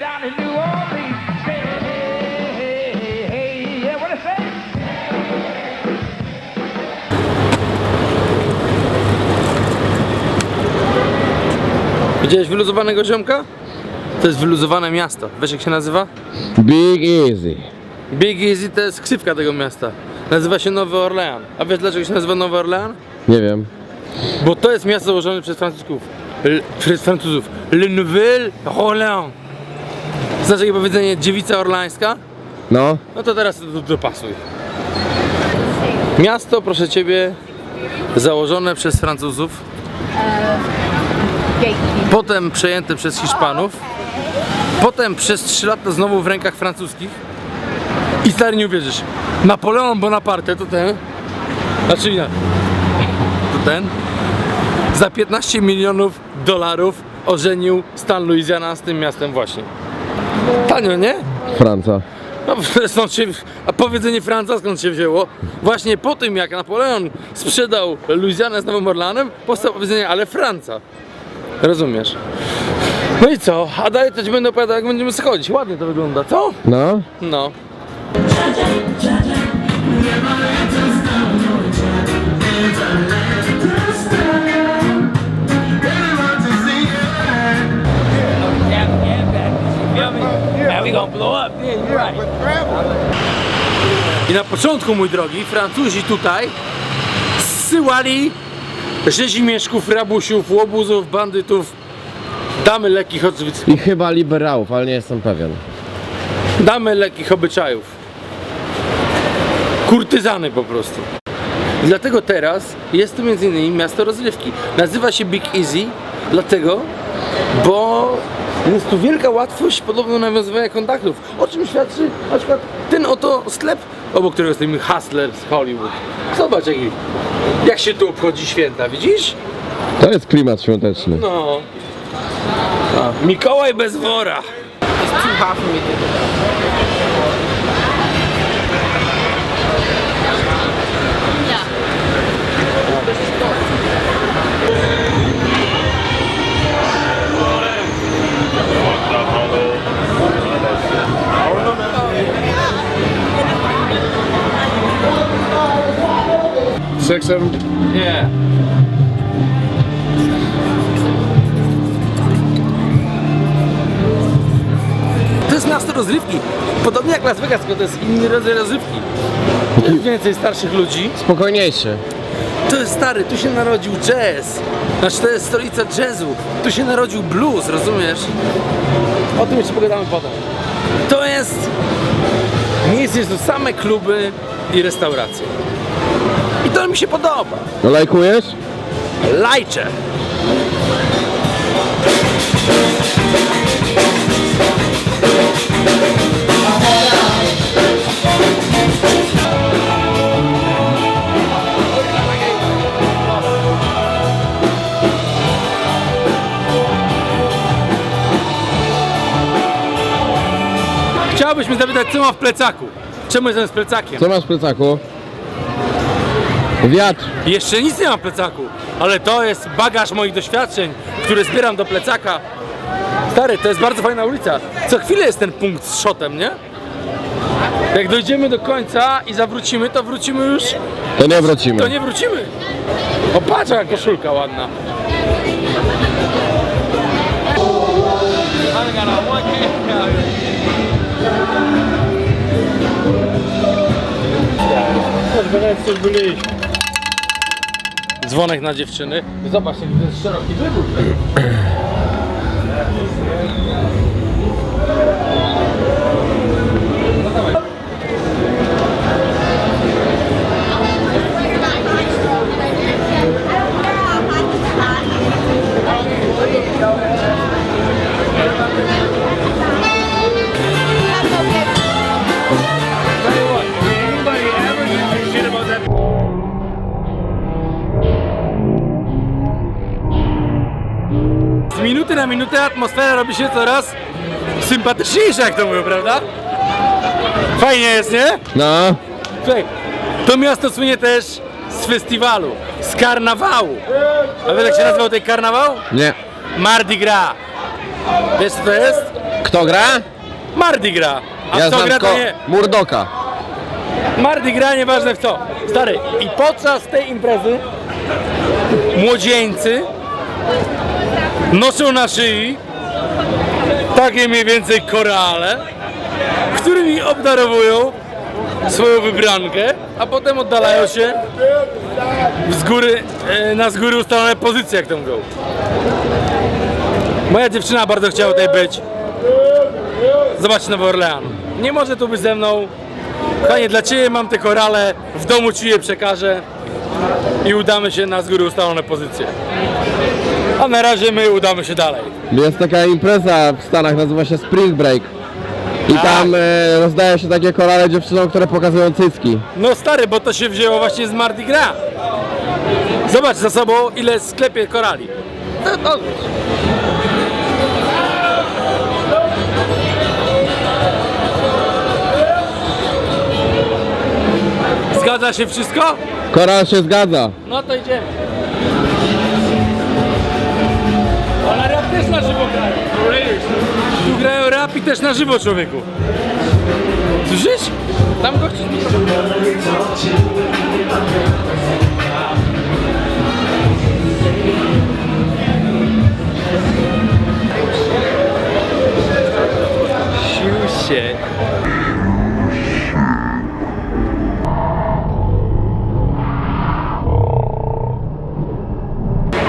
down in New Orleans. Say, hey, hey, hey, yeah, what I say? Widziałeś wyluzowanego ziomka? To jest wyluzowane miasto. Wiesz jak się nazywa? Big Easy. Big Easy to jest ksywka tego miasta. Nazywa się Nowy Orlean. A wiesz dlaczego się nazywa Nowy Orlean? Nie wiem. Bo to jest miasto założone przez Francuzów. Przez Francuzów. Le Nouvel Orléans. Znasz jakie powiedzenie dziewica orlańska? No. No to teraz do- dopasuj. Miasto, proszę ciebie, założone przez Francuzów, potem przejęte przez Hiszpanów, potem przez 3 lata znowu w rękach francuskich. I stary nie uwierzysz, Napoleon Bonaparte to ten, znaczy nie, to ten, za 15 milionów dolarów ożenił stan Louisiana z tym miastem właśnie. Tanio, nie? Franca. No, stąd się, a powiedzenie Franca skąd się wzięło? Właśnie po tym jak Napoleon sprzedał Luizjanę z Nowym Orlanem, powstało powiedzenie, ale Franca. Rozumiesz? No i co? A dalej to ci będę opowiadał jak będziemy schodzić. Ładnie to wygląda, co? No. No. Początku, mój drogi, Francuzi tutaj zsyłali rzezimieszków, rabusiów, łobuzów, bandytów, damy lekkich oczywiście. I chyba liberałów, ale nie jestem pewien. Damy lekkich obyczajów. Kurtyzany po prostu. Dlatego teraz jest tu między innymi miasto rozrywki. Nazywa się Big Easy, dlatego, bo jest tu wielka łatwość podobno nawiązywania kontaktów. O czym świadczy na przykład ten oto sklep, obok którego stoimy Hustler z Hollywood. Zobacz jak, jak się tu obchodzi święta, widzisz? To jest klimat świąteczny. No. A, Mikołaj bez wora. Six, Nie. To jest miasto rozrywki. Podobnie jak Las Vegas, tylko to jest inny rodzaj rozrywki. Tu jest więcej starszych ludzi. Spokojniejszy. To jest stary, tu się narodził jazz. Znaczy to jest stolica jazzu. Tu się narodził blues, rozumiesz? O tym jeszcze pogadamy potem. To jest miejsce, gdzie są same kluby i restauracje. Mi się podoba. No lajkujesz? Lajcze. Chciałbyś mi zapytać, co ma w plecaku? Czemu jestem z plecakiem? Co masz w plecaku? Wiatr. Jeszcze nic nie mam w plecaku, ale to jest bagaż moich doświadczeń, które zbieram do plecaka. Stary, to jest bardzo fajna ulica. Co chwilę jest ten punkt z shotem, nie? Jak dojdziemy do końca i zawrócimy, to wrócimy już, To nie wrócimy. to nie wrócimy. O, patrz jak koszulka ładna. Dzwonek na dziewczyny. Zobacz, jaki to jest szeroki wybór. Z minuty na minutę atmosfera robi się coraz sympatyczniejsza, jak to mówią, prawda? Fajnie jest, nie? No. Słuchaj, to miasto słynie też z festiwalu, z karnawału. A wiesz jak się nazywał ten karnawał? Nie. Mardi Gras. Wiesz co to jest? Kto gra? Mardi Gras. A ja kto znam gra to nie. Murdoka. Mardi Gras nieważne w co. Stary, i podczas tej imprezy młodzieńcy noszą na szyi takie mniej więcej korale, którymi obdarowują swoją wybrankę, a potem oddalają się z góry, e, na z góry ustalone pozycje, jak to mówią. Moja dziewczyna bardzo chciała tutaj być. Zobacz Nowy Orlean. Nie może tu być ze mną. Panie, dla Ciebie mam te korale, w domu Ci je przekażę i udamy się na z góry ustalone pozycje. A na razie my udamy się dalej. Jest taka impreza w Stanach, nazywa się Spring Break. I Tak. tam e, rozdają się takie korale dziewczynom, które pokazują cycki. No stary, bo to się wzięło właśnie z Mardi Gras. Zobacz za sobą, ile w sklepie korali. No, no. Zgadza się wszystko? Koral się zgadza. No to idziemy. Też na żywo grają. Tu grają rap i też na żywo człowieku. Słyszysz? Tam gości.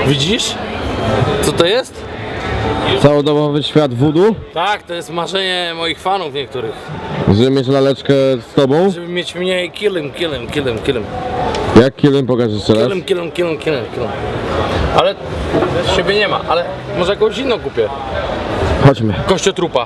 Widzisz? Co to jest? Całodobowy świat voodoo, Tak, to jest marzenie moich fanów niektórych. żeby mieć laleczkę z tobą. Żeby mieć mnie kill him, kill him, kill him, kill him. Jak Killen pokaż jeszcze raz? Kill him, kill him, kill him, kill him, kill him. Ale siebie nie ma, ale może jakąś inną kupię. Chodźmy. Kościotrupa.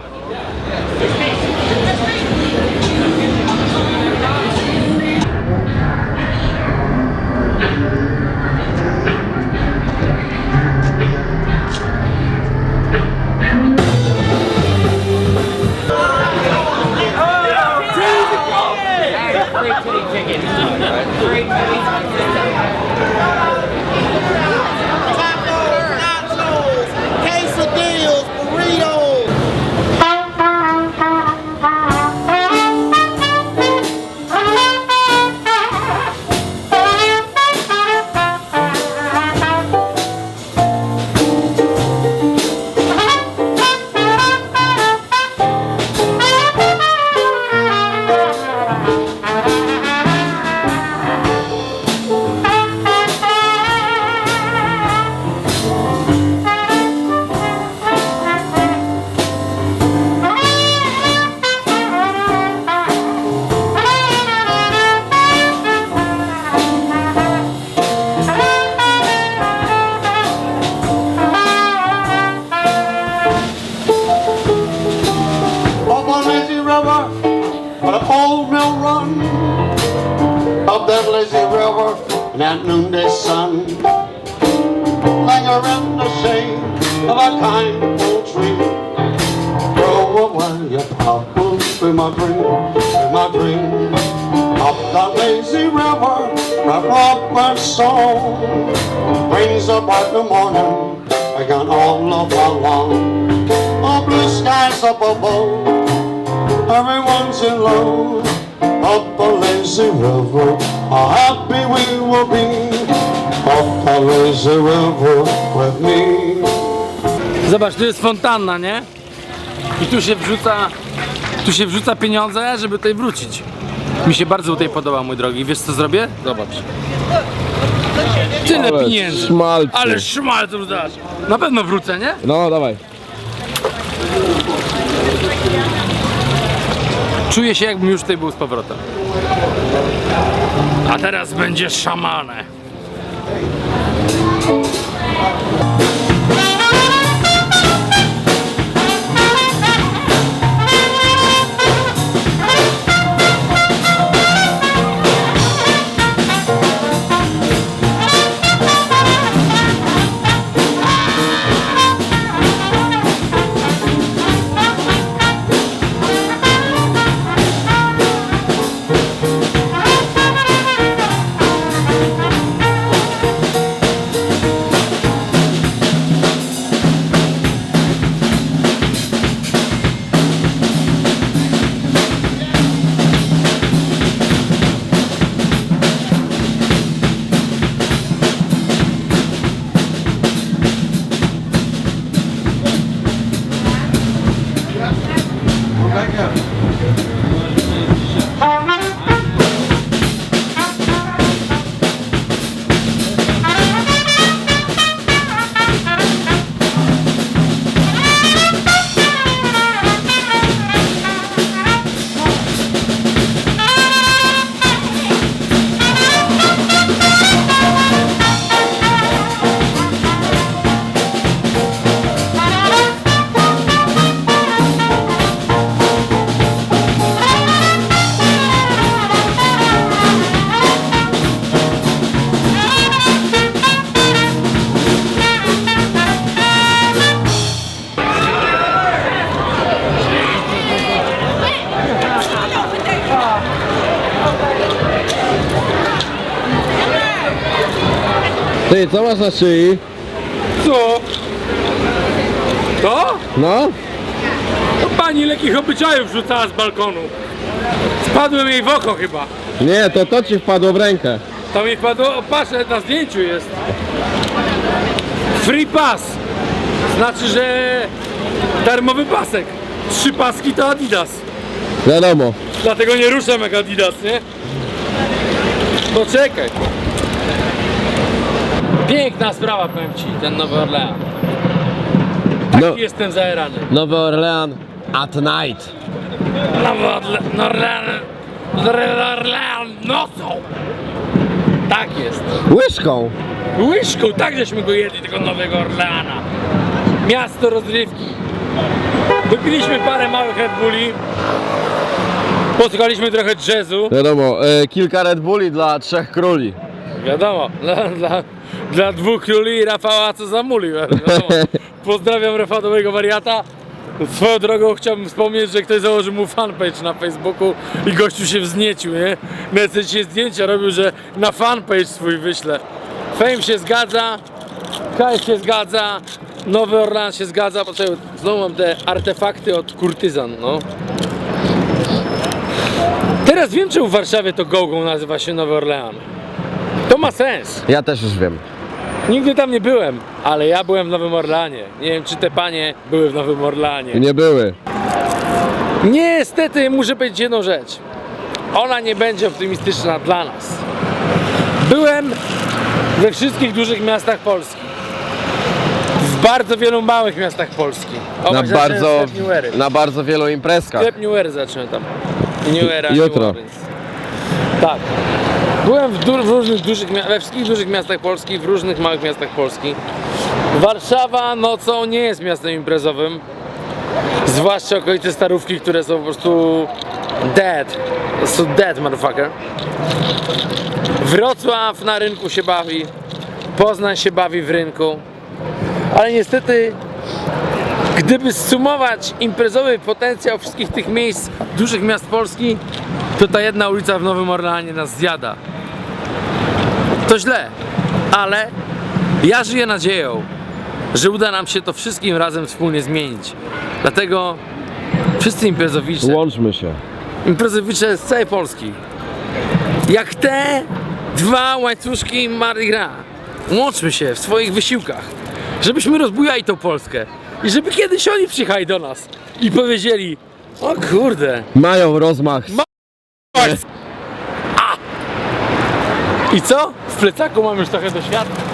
Up that lazy river in that noonday sun. Linger in the shade of a kind old tree. Grow away, your papa, be my dream, be my dream. Up that lazy river, where blackbird song brings up bright the morning, again all of along. Oh, blue skies up above. Everyone's in love happy we will be with me. Zobacz, tu jest fontanna, nie? I tu się wrzuca, tu się wrzuca pieniądze, żeby tutaj wrócić. Mi się bardzo tutaj podoba, mój drogi. Wiesz co zrobię? Zobacz. Tyle Ale pieniędzy. szmalcy. Ale szmalców dasz. Na pewno wrócę, nie? No, dawaj. Czuję się jakbym już tutaj był z powrotem. A teraz będzie szamane. Ty, co masz na szyi? Co? To? No? To pani lekkich obyczajów rzucała z balkonu. Spadłem jej w oko chyba. Nie, to to ci wpadło w rękę. To mi wpadło, o na zdjęciu jest. Free pass. Znaczy, że darmowy pasek. Trzy paski to Adidas. Wiadomo. Dlatego nie ruszam jak Adidas, nie? Poczekaj. Piękna sprawa, powiem Ci, ten Nowy Orlean. No, Jestem zaerany. Nowy Orlean at night. Nowy Orle- Orlean, Nowy Orlean nocą. Tak jest. Łyżką. Łyżką, tak żeśmy go jedli, tego Nowego Orleana. Miasto rozrywki. Wypiliśmy parę małych Red Bulli. Posłuchaliśmy trochę jazzu. Wiadomo, e, kilka Red Bulli dla trzech króli. Wiadomo, dla, dla, dla dwóch króli i Rafała co zamuli. Wiadomo. Pozdrawiam Rafałowego wariata. Swoją drogą chciałbym wspomnieć, że ktoś założył mu fanpage na Facebooku i gościu się wzniecił, nie? Nawet się zdjęcia robił, że na fanpage swój wyślę. Fame się zgadza, Kaj się zgadza, Nowy Orlan się zgadza, poczekaj, znowu mam te artefakty od kurtyzan, no. Teraz wiem, czemu w Warszawie to Gogą nazywa się Nowy Orlean. To ma sens. Ja też już wiem. Nigdy tam nie byłem, ale ja byłem w Nowym Orlanie. Nie wiem, czy te panie były w Nowym Orlanie. Nie były. Niestety muszę powiedzieć jedną rzecz. Ona nie będzie optymistyczna dla nas. Byłem we wszystkich dużych miastach Polski. W bardzo wielu małych miastach Polski. O, Na bardzo, na bardzo wielu imprezkach. Sklep New Ery zacząłem tam. New Era, Jutro. New Orleans. Tak. Byłem w, w różnych dużych, we wszystkich dużych miastach Polski, w różnych małych miastach Polski. Warszawa nocą nie jest miastem imprezowym. Zwłaszcza okolice Starówki, które są po prostu dead. Są dead, motherfucker. Wrocław na rynku się bawi. Poznań się bawi w rynku. Ale niestety Gdyby zsumować imprezowy potencjał wszystkich tych miejsc, dużych miast Polski, to ta jedna ulica w Nowym Orleanie nas zjada. To źle, ale ja żyję nadzieją, że uda nam się to wszystkim razem wspólnie zmienić. Dlatego wszyscy imprezowicze, Łączmy się. imprezowicze z całej Polski, jak te dwa łańcuszki Mardi Gras, łączmy się w swoich wysiłkach, żebyśmy rozbujali tą Polskę i żeby kiedyś oni przyjechali do nas i powiedzieli o kurde, Mają rozmach. a! I co? W plecaku mam już trochę doświadczeń.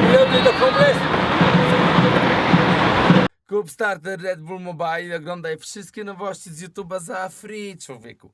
Piloty do kongresu. Kup starter Red Bull Mobile i oglądaj wszystkie nowości z YouTube'a za free, człowieku.